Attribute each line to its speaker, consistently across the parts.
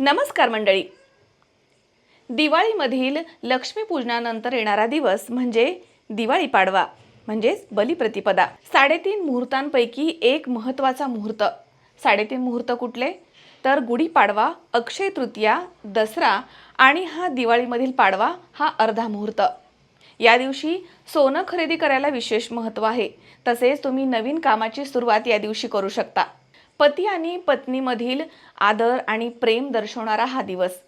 Speaker 1: नमस्कार मंडळी. दिवाळीमधील लक्ष्मीपूजनानंतर येणारा दिवस म्हणजे दिवाळी पाडवा म्हणजेच बलिप्रतिपदा साडेतीन मुहूर्तांपैकी एक महत्त्वाचा मुहूर्त. साडेतीन मुहूर्त कुठले? तर गुढीपाडवा अक्षय तृतीया दसरा आणि हा दिवाळीमधील पाडवा हा अर्धा मुहूर्त. या दिवशी सोनं खरेदी करायला विशेष महत्त्व आहे. तसेच तुम्ही नवीन कामाची सुरुवात या दिवशी करू शकता. पती आणि पत्नीमधील आदर आणि प्रेम दर्शवणारा हा दिवस.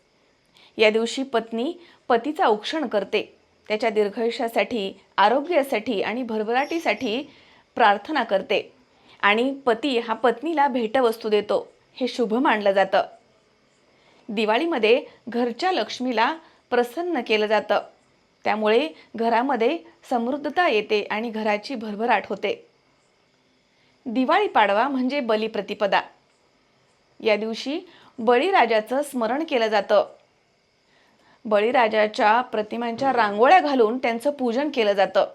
Speaker 1: या दिवशी पत्नी पतीचा उक्षण करते. त्याच्या दीर्घायुष्यासाठी आरोग्यासाठी आणि भरभराटीसाठी प्रार्थना करते. आणि पती हा पत्नीला भेटवस्तू देतो. हे शुभ मानलं जातं. दिवाळीमध्ये घरच्या लक्ष्मीला प्रसन्न केलं जातं. त्यामुळे घरामध्ये समृद्धता येते आणि घराची भरभराट होते. दिवाळी पाडवा म्हणजे बलिप्रतिपदा. या दिवशी बळीराजाचं स्मरण केलं जातं. बळीराजाच्या प्रतिमांच्या रांगोळ्या घालून त्यांचं पूजन केलं जातं.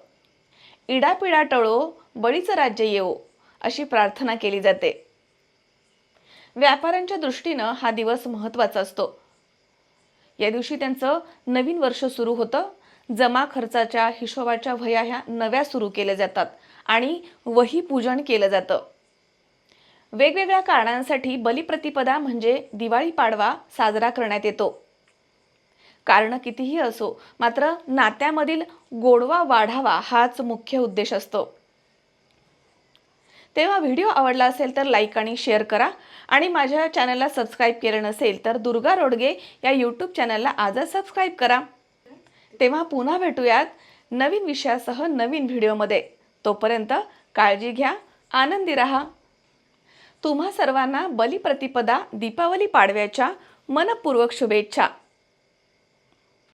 Speaker 1: इडापिडा टळो बळीचं राज्य येवो अशी प्रार्थना केली जाते. व्यापाऱ्यांच्या दृष्टीनं हा दिवस महत्त्वाचा असतो. या दिवशी त्यांचं नवीन वर्ष सुरू होतं. जमा खर्चाच्या हिशोबाच्या वह्या ह्या नव्या सुरू केल्या जातात आणि वही पूजन केलं जातं. वेगवेगळ्या कारणांसाठी बलिप्रतिपदा म्हणजे दिवाळी पाडवा साजरा करण्यात येतो. कारण कितीही असो मात्र नात्यामधील गोडवा वाढावा हाच मुख्य उद्देश असतो. तेव्हा व्हिडिओ आवडला असेल तर लाईक आणि शेअर करा आणि माझ्या चॅनलला सबस्क्राईब केलं नसेल तर दुर्गा रोडगे या यूट्यूब चॅनलला आजच सबस्क्राईब करा. तेव्हा पुन्हा भेटूयात नवीन विषयासह नवीन व्हिडिओमध्ये. तोपर्यंत काळजी घ्या आनंदी राहा. तुम्हा सर्वांना बलिप्रतिपदा दीपावली पाडव्याच्या मनपूर्वक शुभेच्छा.